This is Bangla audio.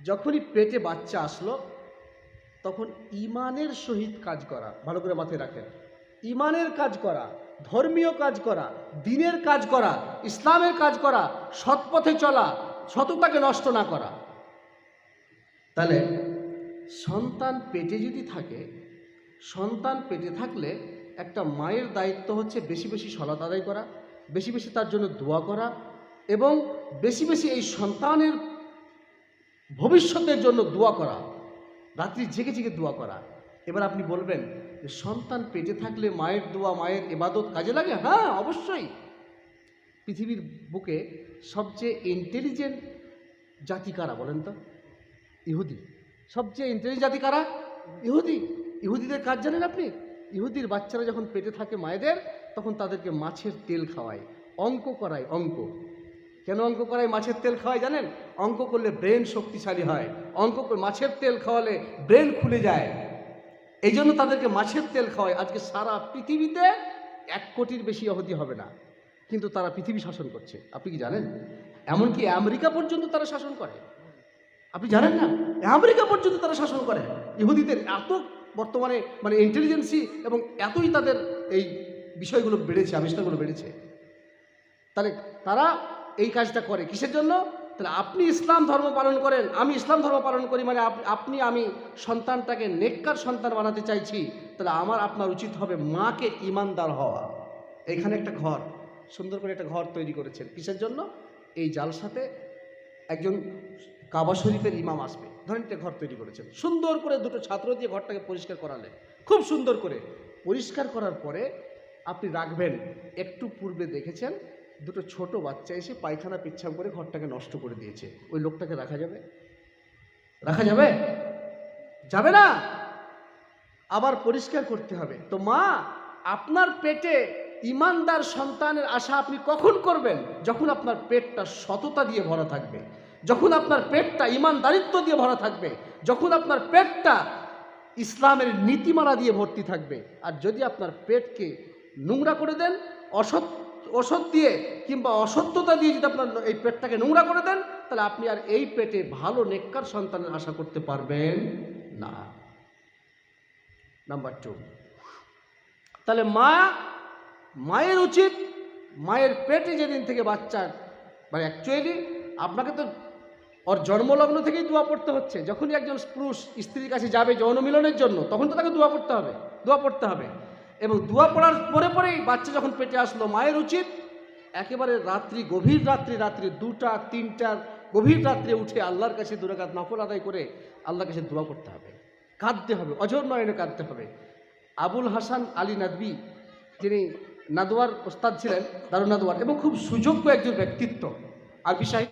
যখনই পেটে বাচ্চা আসলো, তখন ইমানের সহিত কাজ করা, ভালো করে মাথায় রাখেন। ইমানের কাজ করা, ধর্মীয় কাজ করা, দিনের কাজ করা, ইসলামের কাজ করা, সৎপথে চলা, সততাকে নষ্ট না করা। তাহলে সন্তান পেটে যদি থাকে, সন্তান পেটে থাকলে একটা মায়ের দায়িত্ব হচ্ছে বেশি বেশি সলাত আদায় করা, বেশি বেশি তার জন্য দোয়া করা এবং বেশি বেশি এই সন্তানের ভবিষ্যতের জন্য দোয়া করা, রাত্রি জেগে জেগে দোয়া করা। এবার আপনি বলবেন যে, সন্তান পেটে থাকলে মায়ের দোয়া, মায়ের এবাদত কাজে লাগে? হ্যাঁ অবশ্যই। পৃথিবীর বুকে সবচেয়ে ইন্টেলিজেন্ট জাতি কারা বলেন তো? ইহুদি। সবচেয়ে ইন্টেলিজেন্ট জাতি কারা? ইহুদি। ইহুদিদের কাজ জানেন আপনি? ইহুদির বাচ্চারা যখন পেটে থাকে মায়েদের, তখন তাদেরকে মাছের তেল খাওয়ায়, অঙ্ক করায় অঙ্ক। কেন অঙ্ক করায় মাছের তেল খাওয়ায় জানেন? অঙ্ক করলে ব্রেন শক্তিশালী হয়। অঙ্ক মাছের তেল খাওয়ালে ব্রেন খুলে যায়। এই জন্য তাদেরকে মাছের তেল খাওয়ায়। আজকে সারা পৃথিবীতে এক কোটির বেশি ইহুদি হবে না। কিন্তু তারা পৃথিবী শাসন করছে। আপনি কি জানেন? এমনকি আমেরিকা পর্যন্ত তারা শাসন করে। আপনি জানেন না? আমেরিকা পর্যন্ত তারা শাসন করে। ইহুদিদের এত বর্তমানে মানে ইন্টেলিজেন্সি এবং এতই তাদের এই বিষয়গুলো বেড়েছে, আবিষ্কারগুলো বেড়েছে। তাহলে তারা এই কাজটা করে। কিসের জন্য? তাহলে আপনি ইসলাম ধর্ম পালন করেন, আমি ইসলাম ধর্ম পালন করি মানে আপনি আমি সন্তানটাকে নেককার সন্তান বানাতে চাইছি, তাহলে আমার, আপনার উচিত হবে মাকে ইমানদার হওয়া। এখানে একটা ঘর, সুন্দর করে একটা ঘর তৈরি করেছেন। কিসের জন্য? এই জালসাতে একজন কাবা শরীফের ইমাম আসবে। ধরেন একটা ঘর তৈরি করেছেন। সুন্দর করে দুটো ছাত্র দিয়ে ঘরটাকে পরিষ্কার করালেন। খুব সুন্দর করে। পরিষ্কার করার পরে আপনি রাখবেন, একটু পূর্বে দেখেছেন দুটো ছোট বাচ্চা এসে পায়খানা পিচ্ছাম করে ঘরটাকে নষ্ট করে দিয়েছে। ওই লোকটাকে রাখা যাবে? রাখা যাবে? যাবে না? আবার পরিষ্কার করতে হবে। তো মা, আপনার পেটে ইমানদার সন্তানের আশা আপনি কখন করবেন? যখন আপনার পেটটা সততা দিয়ে ভরা থাকবে। যখন আপনার পেটটা ইমানদারিত্ব দিয়ে ভরা থাকবে। যখন আপনার পেটটা ইসলামের নীতিমালা দিয়ে ভর্তি থাকবে। আর যদি আপনার পেটকে নোংরা করে দেন, অসৎ অসৎ দিয়ে কিংবা অসত্যতা দিয়ে যদি আপনার এই পেটটাকে নোংরা করে দেন, তাহলে আপনি আর এই পেটে ভালো নেককার সন্তানের আশা করতে পারবেন না। নাম্বার টু তাহলে মা, মায়ের উচিত, মায়ের পেটে যেদিন থেকে বাচ্চার মানে অ্যাকচুয়ালি আপনাকে তো ওর জন্মলগ্ন থেকেই দোয়া পড়তে হচ্ছে। যখনই একজন পুরুষ স্ত্রীর কাছে যাবে যৌন মিলনের জন্য, তখন তো তাকে দোয়া পড়তে হবে, দোয়া পড়তে হবে। এবং দোয়া পড়ার পরে পরেই বাচ্চা যখন পেটে আসলো, মায়ের উচিত একেবারে রাত্রি, গভীর রাত্রি রাত্রি দুটা তিনটার গভীর রাত্রে উঠে আল্লাহর কাছে দুরাকাত নফল আদায় করে আল্লাহর কাছে দোয়া করতে হবে। কাঁদতে হবে অজর নয়নে কাঁদতে হবে। আবুল হাসান আলী নাদবি, যিনি নাদোয়ার ওস্তাদ ছিলেন, দারুণ নাদোয়ার এবং খুব সুযোগ্য একজন ব্যক্তিত্ব। আর বিষয়